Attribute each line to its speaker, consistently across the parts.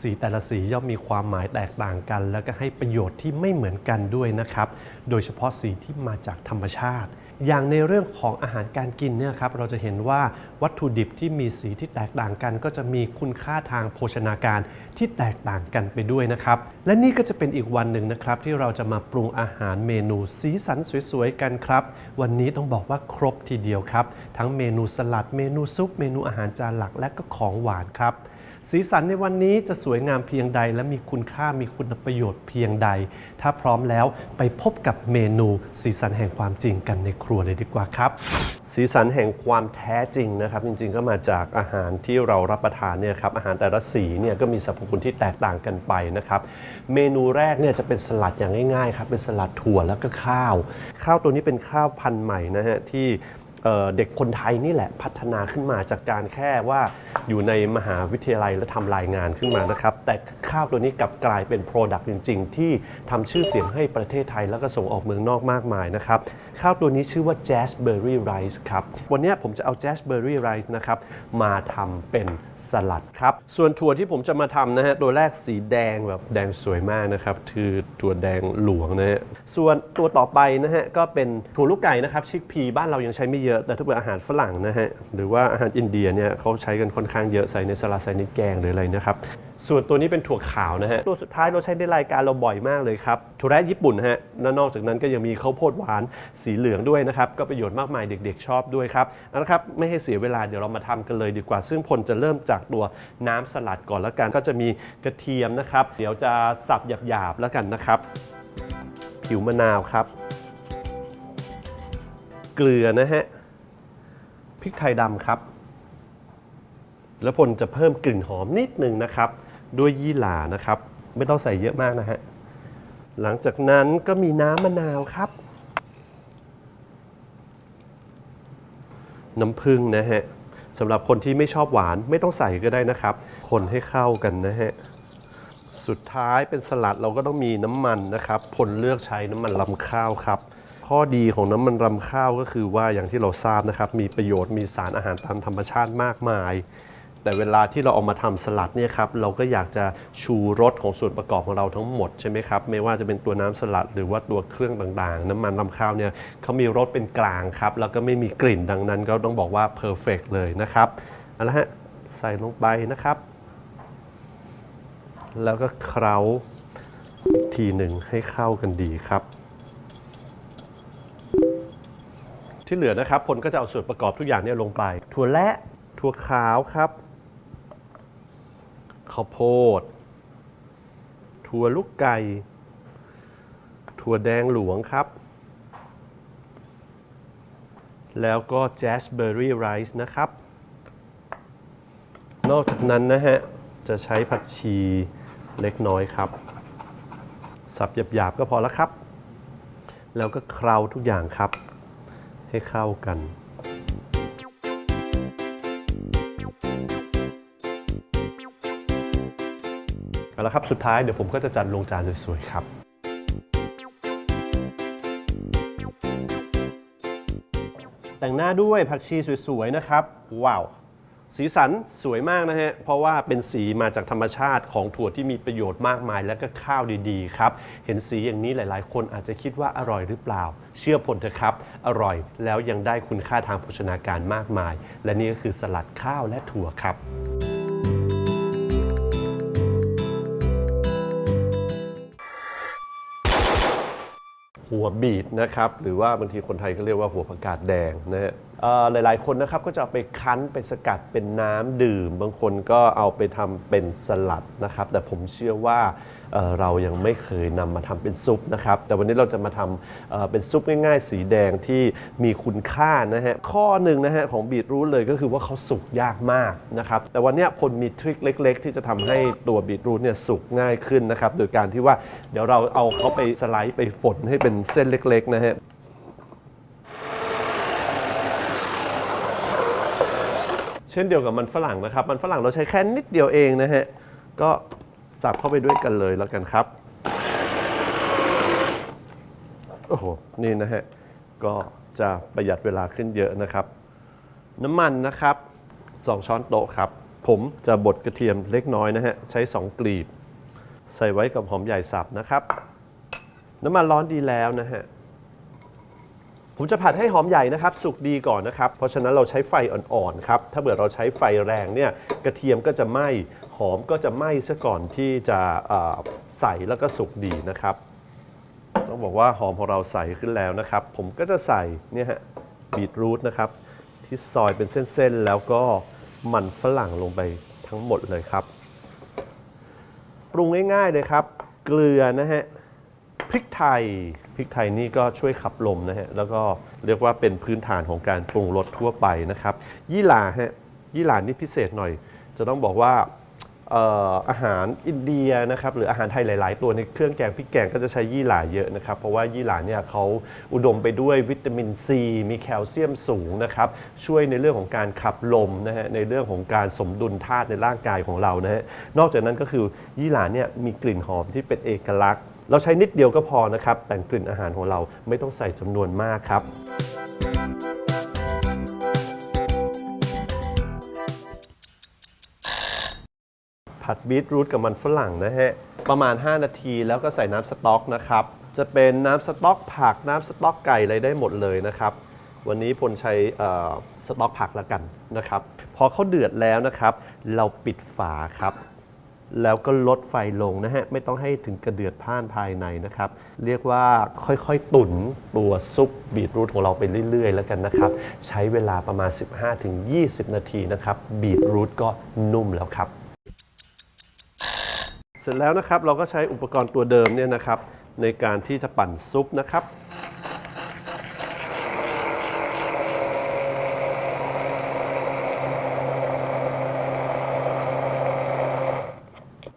Speaker 1: สีแต่ละสีย่อมมีความหมายแตกต่างกัน แล้วก็ให้ประโยชน์ที่ไม่เหมือนกันด้วยนะครับ โดยเฉพาะสีที่มาจากธรรมชาติ อย่างในเรื่องของอาหารการกินเนี่ยครับเราจะเห็นว่าวัตถุดิบที่มีสีที่แตกต่างกัน ก็จะมีคุณค่าทางโภชนาการที่แตกต่างกันไปด้วยนะครับ และนี่ก็จะเป็นอีกวันหนึ่งนะครับ ที่เราจะมาปรุงอาหารเมนูสีสันสวยๆกันครับ วันนี้ต้องบอกว่าครบทีเดียวครับ ทั้งเมนูสลัดเมนูซุปเมนูอาหารจานหลักและก็ของหวานครับ สีสันในวันนี้จะสวยงามเพียงใด และมีคุณค่ามีคุณประโยชน์เพียงใด ถ้าพร้อมแล้วไปพบกับเมนูสีสันแห่งความจริงกันในครัวเลยดีกว่าครับ สีสันแห่งความแท้จริงนะครับ จริงๆ ก็มาจากอาหารที่เรารับประทานเนี่ยครับอาหารแต่ละสีเนี่ยก็มีสรรพคุณที่แตกต่างกันไปนะครับเมนูแรกเนี่ยจะเป็นสลัดอย่างง่ายๆครับเป็นสลัดถั่วแล้วก็ข้าว ข้าวตัวนี้เป็นข้าวพันธุ์ใหม่นะฮะที่ เเด็กคนไทยนี่แหละพัฒนาขึ้นมาจากการแค่ว่าอยู่ในมหาวิทยาลัยและทำรายงานขึ้นมานะครับ แต่ข้าวตัวนี้กลับกลายเป็น Product จริง ๆ ที่ทำชื่อเสียงให้ประเทศไทย แล้วก็ส่งออกเมืองนอกมากมายนะครับ ข้าวตัวนี้ชื่อว่า Jazzberry Rice ครับ วันนี้ผมจะเอา Jazzberry Rice นะครับ มาทำเป็นสลัดครับ ส่วนถั่วที่ผมจะมาทำนะฮะ ตัวแรกสีแดงแบบแดงสวยมากนะครับ คือถั่วแดงหลวงนะฮะ ส่วนตัวต่อไปนะฮะ ก็เป็นถั่วลูกไก่นะครับ ชิคพีบ้านเรายังใช้ไม่เยอะ แต่ถ้าเป็นอาหารฝรั่งนะฮะ หรือว่าอาหารอินเดียเนี่ยเขาใช้กันค่อนข้างเยอะใส่ในสลัดใส่ในแกงหรืออะไรนะครับ ส่วนตัวนี้เป็นถั่วขาวนะฮะ ตัวสุดท้ายเราใช้ในรายการเราบ่อยมากเลยครับถั่วแระญี่ปุ่นฮะ และนอกจากนั้นก็ยังมีข้าวโพดหวานสีเหลืองด้วยนะครับ ก็ประโยชน์มากมายเด็กๆชอบด้วยครับเอาละครับ ไม่ให้เสียเวลาเดี๋ยวเรามาทำกันเลยดีกว่า ซึ่งพลจะเริ่มจากตัวน้ำสลัดก่อนแล้วกัน ก็จะมีกระเทียมนะครับ เดี๋ยวจะสับหยาบๆแล้วกันนะครับ ผิวมะนาวครับ เกลือนะฮะ พริกไทยดำครับ แล้วพลจะเพิ่มกลิ่นหอมนิดนึงนะครับ ด้วยยี่หร่านะครับ ไม่ต้องใส่เยอะมากนะฮะ หลังจากนั้นก็มีน้ำมะนาวครับ น้ำผึ้งนะฮะสำหรับคนที่ไม่ชอบหวานไม่ต้องใส่ก็ได้นะครับ คนให้เข้ากันนะฮะ สุดท้ายเป็นสลัดเราก็ต้องมีน้ำมันนะครับผลเลือกใช้น้ำมันลำข้าวครับ ข้อดีของน้ำมันรำข้าวก็คือว่าอย่างที่เราทราบนะครับ มีประโยชน์มีสารอาหารตามธรรมชาติมากมาย แต่เวลาที่เราเอามาทำสลัดเนี่ยครับเราก็อยากจะชูรสของส่วนประกอบของเราทั้งหมดใช่ไหมครับไม่ว่าจะเป็นตัวน้ำสลัดหรือว่าตัวเครื่องต่างๆ น้ำมันรำข้าวเนี่ยเขามีรสเป็นกลางครับแล้วก็ไม่มีกลิ่นดังนั้นก็ต้องบอกว่าเพอร์เฟกเลยนะครับเอาละฮะใส่ลงไปนะครับ แล้วก็เคล้าอีกทีหนึ่งให้เข้ากันดีครับที่เหลือนะครับพลก็จะเอาส่วนประกอบทุกอย่างเนี่ยลงไป ถั่วและถั่วขาวครับ ข้าวโพด ถั่วลูกไก่ ถั่วแดงหลวงครับ แล้วก็แจสเบอร์รี่ไรซ์นะครับ นอกจากนั้นนะฮะ จะใช้ผักชีเล็กน้อยครับ สับหยาบๆก็พอแล้วครับ แล้วก็เคล้าทุกอย่างครับ ให้เข้ากัน เอาละครับสุดท้ายเดี๋ยวผมก็จะจัดลงจานสวยๆครับ แต่งหน้าด้วยผักชีสวยๆนะครับ ว้าว สีสันสวยมากนะฮะ เพราะว่าเป็นสีมาจากธรรมชาติของถั่วที่มีประโยชน์มากมายและก็ข้าวดีๆครับ เห็นสีอย่างนี้หลายๆ คนอาจจะคิดว่าอร่อยหรือเปล่า เชื่อผลเถอะครับ อร่อยแล้วยังได้คุณค่าทางโภชนาการมากมาย และนี่ก็คือสลัดข้าวและถั่วครับ หัวบีดนะครับหรือว่าบางทีคนไทยก็เรียกว่าหัวผักกาดแดงนะฮะเอ่อหลาย ๆ คนนะครับก็จะเอาไปคั้นไปสกัดเป็นน้ำดื่ม บางคนก็เอาไปทำเป็นสลัดนะครับ แต่ผมเชื่อว่า เรายังไม่เคยนำมาทำเป็นซุปนะครับ แต่วันนี้เราจะมาทำเป็นซุปง่ายๆ สีแดงที่มีคุณค่านะฮะ ข้อหนึ่งนะฮะของบีทรูทเลยก็คือว่าเขาสุกยากมากนะครับ แต่วันนี้พลมีทริคเล็ก ๆ ที่จะทำให้ตัวบีทรูทเนี่ยสุกง่ายขึ้นนะครับ โดยการที่ว่าเดี๋ยวเราเอาเขาไปสไลด์ไปฝนให้เป็นเส้นเล็กๆนะฮะเช่นเดียวกับมันฝรั่งนะครับ มันฝรั่งเราใช้แค่นิดเดียวเองนะฮะ ก็ สับเข้าไปด้วยกันเลยแล้วกันครับ โอ้โห นี่นะฮะ ก็จะประหยัดเวลาขึ้นเยอะนะครับ น้ำมันนะครับ 2 ช้อนโต๊ะครับ ผมจะบดกระเทียมเล็กน้อยนะฮะ ใช้ 2 กลีบ ใส่ไว้กับหอมใหญ่สับนะครับ น้ำมันร้อนดีแล้วนะฮะ ผมจะผัดให้หอมใหญ่นะครับ สุกดีก่อนนะครับ เพราะฉะนั้นเราใช้ไฟอ่อนๆครับ ถ้าเกิดเราใช้ไฟแรงเนี่ยกระเทียมก็จะไหม้หอมก็จะไหม้ซะก่อนที่จะใส่แล้วก็สุกดีนะครับ ต้องบอกว่าหอมของเราใส่ขึ้นแล้วนะครับ ผมก็จะใส่เนี่ยฮะบีทรูทนะครับ ที่ซอยเป็นเส้นๆ แล้วก็มันฝรั่งลงไปทั้งหมดเลยครับ ปรุงง่ายๆเลยครับ เกลือนะฮะ พริกไทย พริกไทยนี่ก็ช่วยขับลมนะฮะ แล้วก็เรียกว่าเป็นพื้นฐานของการปรุงรสทั่วไปนะครับ ยี่หร่าฮะ ยี่หร่านี่พิเศษหน่อย จะต้องบอกว่าเอ่ออาหารอินเดียนะครับหรืออาหารไทยหลาย ๆ ตัวในเครื่องแกงพริกแกงก็จะใช้ยี่หร่าเยอะนะครับ เพราะว่ายี่หร่าเนี่ยเขาอุดมไปด้วยวิตามินซี มีแคลเซียมสูงนะครับช่วยในเรื่องของการขับลมนะฮะในเรื่องของการสมดุลธาตุในร่างกายของเรานะฮะนอกจากนั้นก็คือยี่หร่าเนี่ยมีกลิ่นหอมที่เป็นเอกลักษณ์ เราใช้นิดเดียวก็พอนะครับ แต่งกลิ่นอาหารของเราไม่ต้องใส่จำนวนมากครับ ผัดบีทรูทกับมันฝรั่งนะฮะ ประมาณ 5 นาทีแล้วก็ใส่น้ำสต๊อกนะครับ จะเป็นน้ำสต๊อกผักน้ำสต๊อกไก่อะไรได้หมดเลยนะครับ วันนี้พลใช้สต๊อกผักแล้วกันนะครับ พอเขาเดือดแล้วนะครับ เราปิดฝาครับ แล้วก็ลดไฟลงนะฮะ ไม่ต้องให้ถึงกระเดือดพ่านภายในนะครับ เรียกว่าค่อยๆ ตุ๋นตัวซุปบีทรูทของเราไปเรื่อยๆ แล้วกันนะครับ ใช้เวลาประมาณ 15-20 นาทีนะครับ บีทรูทก็นุ่มแล้วครับ เสร็จแล้วนะครับเราก็ใช้อุปกรณ์ตัวเดิมเนี่ยนะครับ ในการที่จะปั่นซุปนะครับ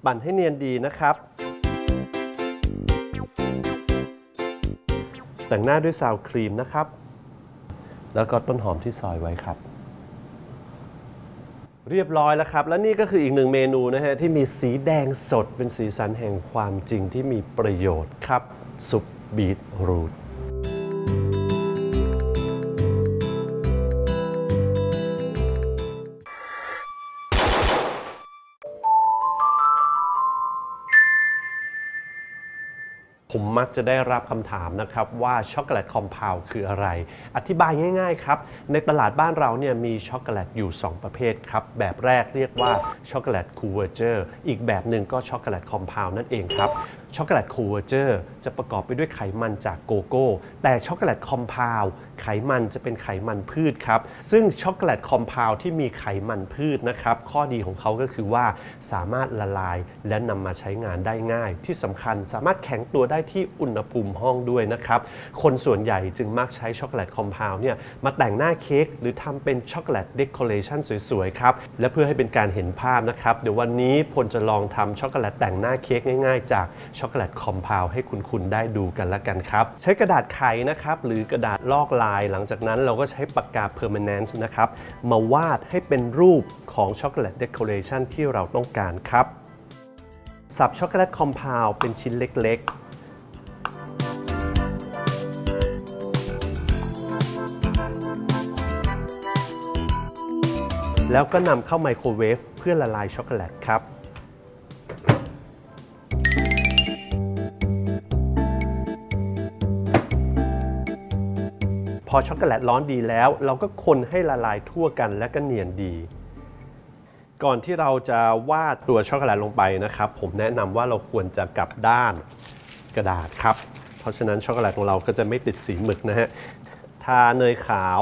Speaker 1: ปั่นให้เนียนดีนะครับ แต่งหน้าด้วยซาวครีมนะครับ แล้วก็ต้นหอมที่ซอยไว้ครับ เรียบร้อยแล้วครับ และนี่ก็คืออีกหนึ่งเมนูนะฮะ ที่มีสีแดงสดเป็นสีสันแห่งความจริงที่มีประโยชน์ครับซุปบีทรูท จะได้รับคำถามนะครับว่าช็อกโกแลตคอมเพลคืออะไร อธิบายง่ายๆครับ ในตลาดบ้านเราเนี่ยมีช็อกโกแลตอยู่ 2 ประเภทครับ แบบแรกเรียกว่าช็อกโกแลตคูเวอร์เจอร์อีกแบบหนึ่งก็ช็อกโกแลตคอมเพลนั่นเองครับช็อกโกแลตคูเวอร์เจอร์จะประกอบไปด้วยไขมันจากโกโก้ แต่ช็อกโกแลตคอมเพลไขมันจะเป็นไขมันพืชครับ ซึ่งช็อกโกแลตคอมเพลที่มีไขมันพืชนะครับ ข้อดีของเขาก็คือว่าสามารถละลายและนำมาใช้งานได้ง่าย ที่สำคัญสามารถแข็งตัวได้ที่อุณหภูมิห้องด้วยนะครับ คนส่วนใหญ่จึงมักใช้ช็อกโกแลตคอมเพลเนี่ยมาแต่งหน้าเค้กหรือทำเป็นช็อกโกแลตเดคอเรชันสวยๆครับ และเพื่อให้เป็นการเห็นภาพนะครับ เดี๋ยววันนี้พลจะลองทำช็อกโกแลตแต่งหน้าเค้กง่ายๆ จากช็อกโกแลตคอมเพลให้คุณคุณได้ดูกันละกันครับ ใช้กระดาษไขนะครับหรือกระดาษลอกลายหลังจากนั้นเราก็ใช้ปากกา permanent นะครับมาวาดให้เป็นรูปของช็อกโกแลตเดคอเรชันที่เราต้องการครับสับช็อกโกแลตคอมเพลเป็นชิ้นเล็กๆ แล้วก็นำเข้าไมโครเวฟเพื่อละลายช็อกโกแลตครับ พอช็อกโกแลตร้อนดีแล้ว เราก็คนให้ละลายทั่วกันและก็เนียนดี ก่อนที่เราจะวาดตัวช็อกโกแลตลงไปนะครับ ผมแนะนำว่าเราควรจะกลับด้านกระดาษครับ เพราะฉะนั้นช็อกโกแลตของเราก็จะไม่ติดสีหมึกนะฮะ ทาเนยขาว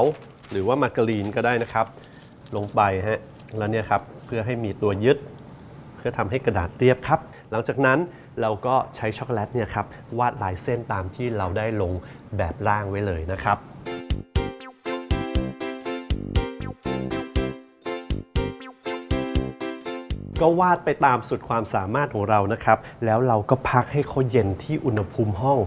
Speaker 1: หรือว่ามาการีนก็ได้นะครับ ลงไปฮะแล้วเนี่ยครับเพื่อให้มีตัวยึด เพื่อทำให้กระดาษเรียบครับ หลังจากนั้นเราก็ใช้ช็อกโกแลตเนี่ยครับวาดลายเส้นตามที่เราได้ลงแบบร่างไว้เลยนะครับก็วาดไปตามสุดความสามารถของเรานะครับ แล้วเราก็พักให้เขาเย็นที่อุณหภูมิห้อง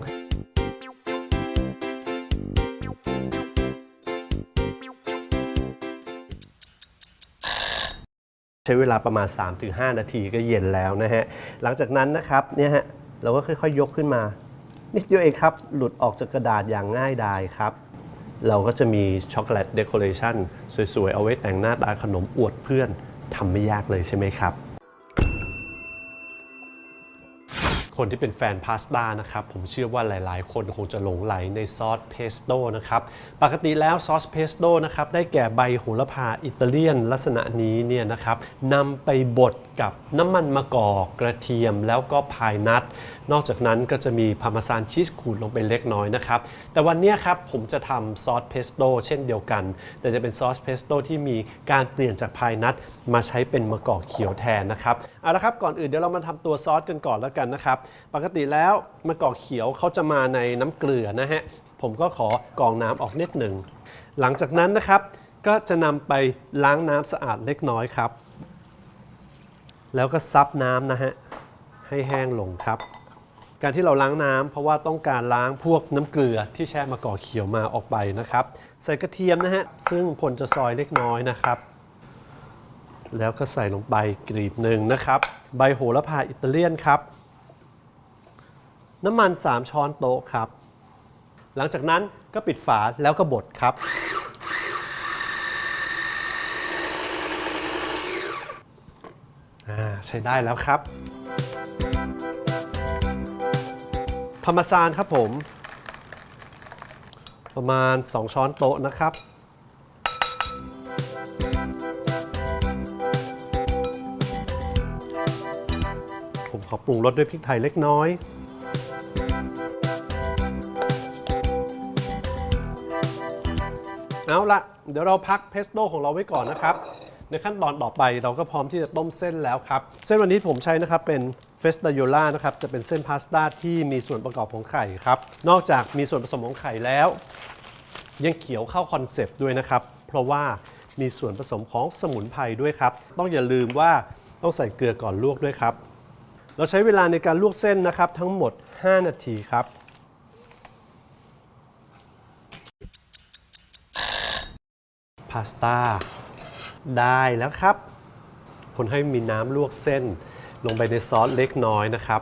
Speaker 1: ใช้เวลาประมาณ 3-5 นาทีก็เย็นแล้วนะฮะ หลังจากนั้นนะครับเนี่ยฮะเราก็ค่อยๆยกขึ้นมา นิดเดียวเองครับ หลุดออกจากกระดาษอย่างง่ายดายครับ เราก็จะมีช็อกโกแลตเดคอเรชันสวยๆ เอาไว้แต่งหน้าตาขนมอวดเพื่อนทำไม่ยากเลยใช่ไหมครับ คนที่เป็นแฟนพาสต้านะครับผมเชื่อว่าหลาย ๆ คนคงจะหลงไหลในซอสเพสโต้นะครับปกติแล้วซอสเพสโต้นะครับได้แก่ใบโหระพาอิตาเลียนลักษณะนี้เนี่ยนะครับนำไปบดกับน้ำมันมะกอกกระเทียมแล้วก็พายนัทนอกจากนั้นก็จะมีพาร์เมซานชีสขูดลงไปเล็กน้อยนะครับ แต่วันนี้ครับผมจะทำซอสเพสโต้เช่นเดียวกัน แต่จะเป็นซอสเพสโต้ที่มีการเปลี่ยนจากพายนัทมาใช้เป็นมะกอกเขียวแทนนะครับเอาละครับก่อนอื่นเดี๋ยวเรามาทำตัวซอสกันก่อนแล้วกันนะครับ ปกติแล้วมะกอกเขียวเขาจะมาในน้ำเกลือนะฮะผมก็ขอกรองน้ำออกนิดหนึ่งหลังจากนั้นนะครับก็จะนำไปล้างน้ำสะอาดเล็กน้อยครับ แล้วก็ซับน้ำนะฮะให้แห้งลงครับ การที่เราล้างน้ำเพราะว่าต้องการล้างพวกน้ำเกลือที่แช่มะกอกเขียวมาออกไปนะครับ ใส่กระเทียมนะฮะซึ่งผลจะซอยเล็กน้อยนะครับ แล้วก็ใส่ลงไปกรีบหนึ่งนะครับ ใบโหระพาอิตาเลียนครับ น้ำมัน 3 ช้อนโต๊ะครับ หลังจากนั้นก็ปิดฝาแล้วก็บดครับ อ่า ใช้ได้แล้วครับพารมาซานครับผม ประมาณ 2 ช้อนโต๊ะนะครับ ผมขอปรุงรสด้วยพริกไทยเล็กน้อยเอาละเดี๋ยวเราพักเพสโต้ของเราไว้ก่อนนะครับ ในขั้นตอนต่อไปเราก็พร้อมที่จะต้มเส้นแล้วครับ เส้นวันนี้ผมใช้นะครับเป็นเฟสตาโยล่านะครับจะเป็นเส้นพาสต้าที่มีส่วนประกอบของไข่ครับ นอกจากมีส่วนผสมของไข่แล้ว ยังเขียวเข้าคอนเซปต์ด้วยนะครับ เพราะว่ามีส่วนผสมของสมุนไพรด้วยครับ ต้องอย่าลืมว่าต้องใส่เกลือก่อนลวกด้วยครับ เราใช้เวลาในการลวกเส้นนะครับ ทั้งหมด 5 นาทีครับพาสต้า ได้แล้วครับ คนให้มีน้ำลวกเส้น ลงไปในซอสเล็กน้อยนะครับ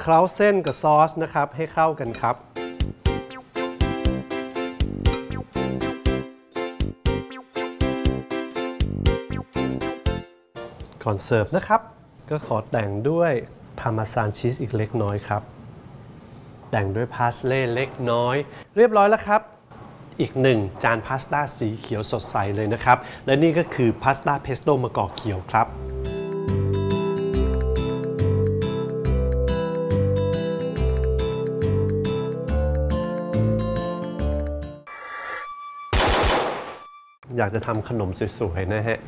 Speaker 1: เคล้าเส้นกับซอสนะครับให้เข้ากันครับ ก่อนเสิร์ฟนะครับ ก็ขอแต่งด้วยพาร์มาซานชีสอีกเล็กน้อยครับ แต่งด้วยพาสเล่เล็กน้อย เรียบร้อยแล้วครับ อีกหนึ่งจานพาสต้าสีเขียวสดใสเลยนะครับ และนี่ก็คือพาสต้าเพสโต้มะกอกเขียวครับ อยากจะทำขนมสวยๆนะฮะ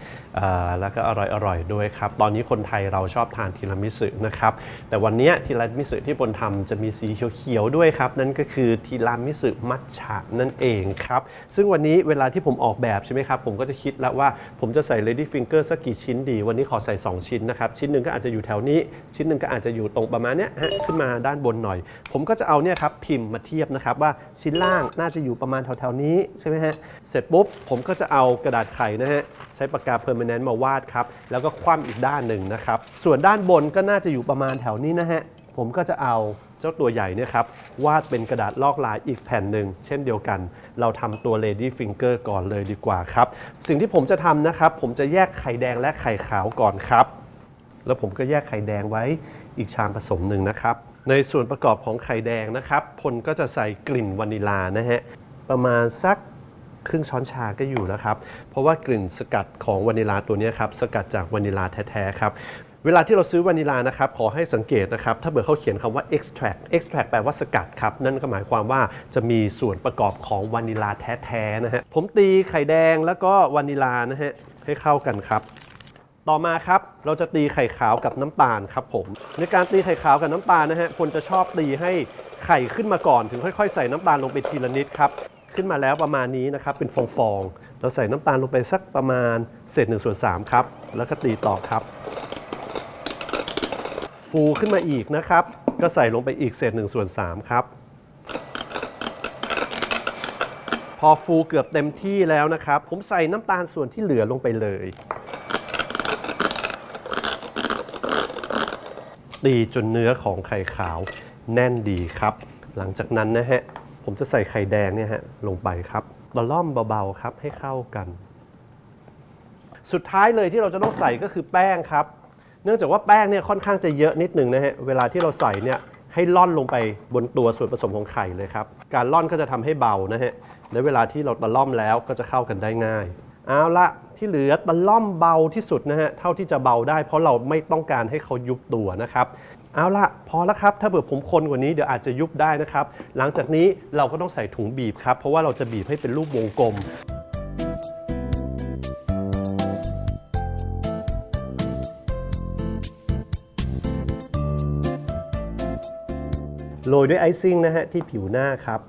Speaker 1: แล้วก็อร่อยๆด้วยครับ ตอนนี้คนไทยเราชอบทานทีรามิสุนะครับ แต่วันนี้ทีรามิสุที่บนทำจะมีสีเขียวๆด้วยครับ นั่นก็คือทีรามิสุมัทฉะนั่นเองครับ ซึ่งวันนี้เวลาที่ผมออกแบบใช่ไหมครับ ผมก็จะคิดแล้วว่าผมจะใส่ lady finger สักกี่ชิ้นดี วันนี้ขอใส่ 2 ชิ้นนะครับ ชิ้นหนึ่งก็อาจจะอยู่แถวนี้ ชิ้นหนึ่งก็อาจจะอยู่ตรงประมาณเนี้ยฮะ ขึ้นมาด้านบนหน่อย ผมก็จะเอาเนี่ยครับพิมพ์มาเทียบนะครับว่าชิ้นล่างน่าจะอยู่ประมาณแถวๆนี้ใช่ไหมฮะ เสร็จปุ๊บผมก็จะเอากระดาษไขนะฮะใช้ปากกาเพอร์มานนต์มาวาดครับ แล้วก็คว่ำอีกด้านหนึ่งนะครับ ส่วนด้านบนก็น่าจะอยู่ประมาณแถวนี้นะฮะผมก็จะเอาเจ้าตัวใหญ่เนี่ยครับวาดเป็นกระดาษลอกลายอีกแผ่นหนึ่งเช่นเดียวกัน เราทำตัว lady finger ก่อนเลยดีกว่าครับ สิ่งที่ผมจะทำนะครับ ผมจะแยกไข่แดงและไข่ขาวก่อนครับ แล้วผมก็แยกไข่แดงไว้อีกชามผสมหนึ่งนะครับ ในส่วนประกอบของไข่แดงนะครับพลก็จะใส่กลิ่นวานิลานะฮะประมาณสัก ครึ่งช้อนชาก็อยู่แล้วครับ เพราะว่ากลิ่นสกัดของวานิลาตัวนี้ครับ สกัดจากวานิลาแท้ๆครับเวลาที่เราซื้อวานิลานะครับ ขอให้สังเกตนะครับ ถ้าเบอร์เขาเขียนคำว่า extract extract แปลว่าสกัดครับ นั่นก็หมายความว่าจะมีส่วนประกอบของวานิลาแท้ๆนะฮะ ผมตีไข่แดงแล้วก็วานิลานะฮะ ให้เข้ากันครับ ต่อมาครับ เราจะตีไข่ขาวกับน้ำตาลครับผม ในการตีไข่ขาวกับน้ำตาลนะฮะคนจะชอบตีให้ไข่ขึ้นมาก่อนถึงค่อย ๆ ใส่น้ำตาลลงไปทีละนิดครับ ขึ้นมาแล้วประมาณนี้นะครับเป็นฟองๆเราใส่น้ำตาลลงไปสักประมาณเศษหนึ่งส่วนสามครับ แล้วก็ตีต่อครับ ฟูขึ้นมาอีกนะครับ ก็ใส่ลงไปอีกเศษหนึ่งส่วนสามครับ พอฟูเกือบเต็มที่แล้วนะครับ ผมใส่น้ำตาลส่วนที่เหลือลงไปเลย ตีจนเนื้อของไข่ขาวแน่นดีครับ หลังจากนั้นนะฮะ ผมจะใส่ไข่แดงเนี่ยฮะลงไปครับตะล่อมเบาๆครับให้เข้ากัน สุดท้ายเลยที่เราจะต้องใส่ก็คือแป้งครับ เนื่องจากว่าแป้งเนี่ยค่อนข้างจะเยอะนิดหนึ่งนะฮะเวลาที่เราใส่เนี่ยให้ล่อนลงไปบนตัวส่วนผสมของไข่เลยครับการล่อนก็จะทำให้เบานะฮะและเวลาที่เราตะล่อมแล้วก็จะเข้ากันได้ง่ายเอาละที่เหลือตะล่อมเบาที่สุดนะฮะเท่าที่จะเบาได้ เพราะเราไม่ต้องการให้เขายุบตัวนะครับ เอาละพอแล้วครับ ถ้าเผื่อผมคนกว่านี้เดี๋ยวอาจจะยุบได้นะครับ หลังจากนี้เราก็ต้องใส่ถุงบีบครับ เพราะว่าเราจะบีบให้เป็นรูปวงกลม โรยด้วยไอซิ่งนะฮะที่ผิวหน้าครับ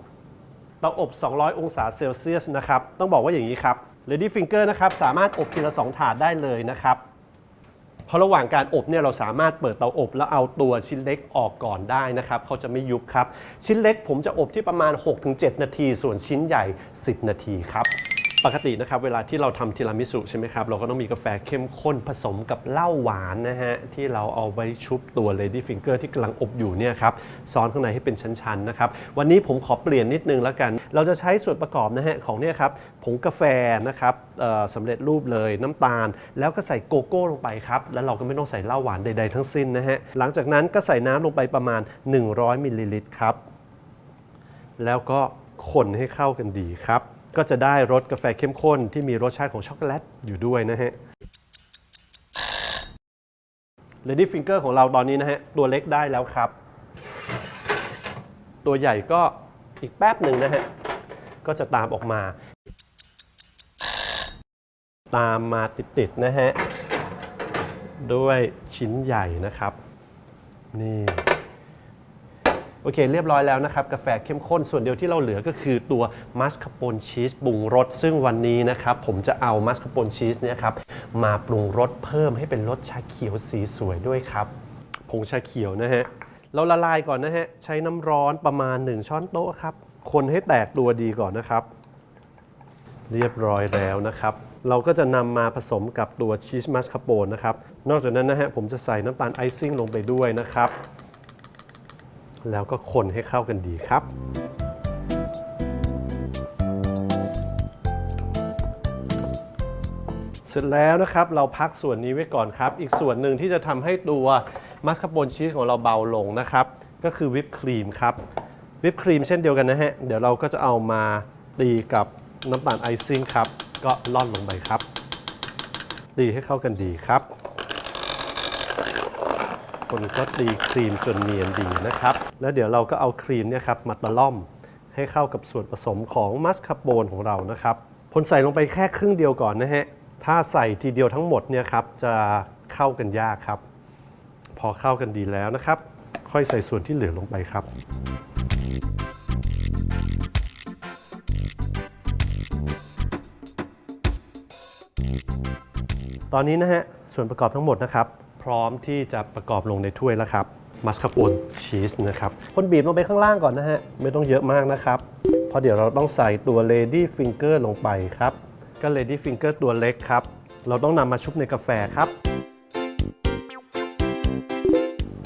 Speaker 1: เตาอบ 200 องศาเซลเซียสนะครับ ต้องบอกว่าอย่างนี้ครับ Lady Finger นะครับ สามารถอบทีละ 2 ถาดได้เลยนะครับ เพราะระหว่างการอบเนี่ยเราสามารถเปิดเตาอบ แล้วเอาตัวชิ้นเล็กออกก่อนได้นะครับเขาจะไม่ยุบครับ ชิ้นเล็กผมจะอบที่ประมาณ 6-7 นาที ส่วนชิ้นใหญ่ 10 นาทีครับ ปกตินะครับเวลาที่เราทำทีรามิสุใช่ไหมครับเราก็ต้องมีกาแฟเข้มข้นผสมกับเหล้าหวานนะฮะที่เราเอาไว้ชุบตัว Lady Finger ที่กำลังอบอยู่เนี่ยครับซ้อนข้างในให้เป็นชั้นๆนะครับวันนี้ผมขอเปลี่ยนนิดนึงแล้วกัน เราจะใช้ส่วนประกอบนะฮะของเนี่ยครับผงกาแฟนะครับสำเร็จรูปเลยน้ำตาล แล้วก็ใส่โกโก้ลงไปครับแล้วเราก็ไม่ต้องใส่เหล้าหวานใด ๆ ทั้งสิ้นนะฮะหลังจากนั้นก็ใส่น้ำลงไปประมาณ 100มิลลิลิตรครับแล้วก็คนให้เข้ากันดีครับ ก็จะได้รสกาแฟเข้มข้นที่มีรสชาติของช็อกโกแลตอยู่ด้วยนะฮะ Lady Finger ของเราตอนนี้นะฮะ ตัวเล็กได้แล้วครับ ตัวใหญ่ก็อีกแป๊บหนึ่งนะฮะ ก็จะตามออกมา ตามมาติดๆนะฮะ ด้วยชิ้นใหญ่นะครับ นี่ โอเค เรียบร้อยแล้วนะครับ กาแฟเข้มข้นส่วนเดียวที่เราเหลือก็คือตัวมัสคาโปนชีสปรุงรสซึ่งวันนี้นะครับผมจะเอามัสคาโปนชีสเนี่ยครับมาปรุงรสเพิ่มให้เป็นรสชาเขียวสีสวยด้วยครับผงชาเขียวนะฮะเราละลายก่อนนะฮะใช้น้ำร้อนประมาณ 1 ช้อนโต๊ะครับคนให้แตกตัวดีก่อนนะครับ เรียบร้อยแล้วนะครับ เราก็จะนำมาผสมกับตัวชีสมัสคาโปนนะครับ นอกจากนั้นนะฮะผมจะใส่น้ำตาลไอซิ่งลงไปด้วยนะครับ แล้วก็คนให้เข้ากันดีครับ เสร็จแล้วนะครับเราพักส่วนนี้ไว้ก่อนครับ อีกส่วนหนึ่งที่จะทำให้ตัวมัสคาโปนชีสของเราเบาลงนะครับ ก็คือวิปครีมครับวิปครีมเช่นเดียวกันนะฮะ เดี๋ยวเราก็จะเอามาตีกับน้ำตาลไอซิ่งครับ ก็ล่อนลงไปครับตีให้เข้ากันดีครับ คนก็ตีครีมจนเนียนดีนะครับ แล้วเดี๋ยวเราก็เอาครีมเนี่ยครับมาตะล่อมให้เข้ากับส่วนผสมของมัสคาโปนของเรานะครับพลใส่ลงไปแค่ครึ่งเดียวก่อนนะฮะ ถ้าใส่ทีเดียวทั้งหมดเนี่ยครับจะเข้ากันยากครับ พอเข้ากันดีแล้วนะครับ ค่อยใส่ส่วนที่เหลือลงไปครับตอนนี้นะฮะส่วนประกอบทั้งหมดนะครับ พร้อมที่จะประกอบลงในถ้วยแล้วครับมัสคาโปนชีสนะครับคนบีบลงไปข้างล่างก่อนนะฮะ ไม่ต้องเยอะมากนะครับ เพราะเดี๋ยวเราต้องใส่ตัว Lady Finger ลงไปครับ ก็ Lady Finger ตัวเล็กครับ เราต้องนำมาชุบในกาแฟครับ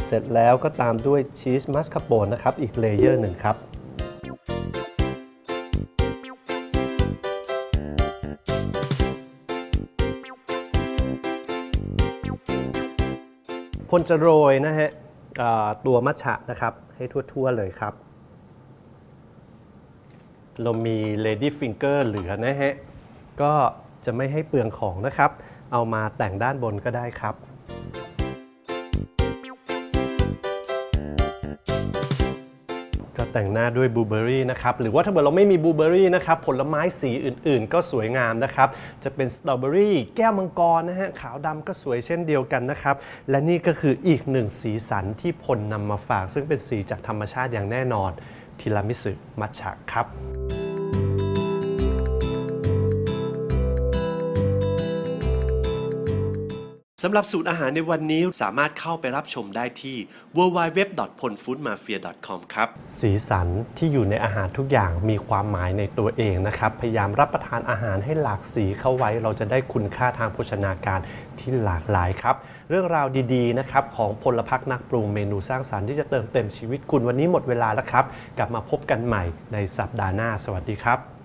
Speaker 1: เสร็จแล้วก็ตามด้วยชีสมัสคาโปนนะครับ อีกเลเยอร์หนึ่งครับ พลจะโรยนะฮะตัวมัชฉะนะครับ ให้ทั่ว ๆ เลยครับ เรามี Lady Finger เหลือนะฮะ ก็จะไม่ให้เปลืองของนะครับ เอามาแต่งด้านบนก็ได้ครับ แต่งหน้าด้วยบลูเบอรี่นะครับ หรือว่าถ้าเกิดเราไม่มีบลูเบอรี่นะครับ ผลไม้สีอื่นๆ ก็สวยงามนะครับ จะเป็นสตรอเบอรี่แก้วมังกรนะฮะ ขาวดำก็สวยเช่นเดียวกันนะครับ และนี่ก็คืออีกหนึ่งสีสันที่พลนำมาฝาก ซึ่งเป็นสีจากธรรมชาติอย่างแน่นอนทีรามิสุมัชชะครับ สำหรับสูตรอาหารในวันนี้สามารถเข้าไปรับชมได้ที่ www.ponfoodmafia.com ครับ สีสันที่อยู่ในอาหารทุกอย่างมีความหมายในตัวเองนะครับ พยายามรับประทานอาหารให้หลากสีเข้าไว้ เราจะได้คุณค่าทางโภชนาการที่หลากหลายครับ เรื่องราวดีๆนะครับของพลพักนักปรุงเมนูสร้างสารรค์ที่จะเติมเต็มชีวิตคุณวันนี้หมดเวลาแล้วครับ กลับมาพบกันใหม่ในสัปดาห์หน้า สวัสดีครับ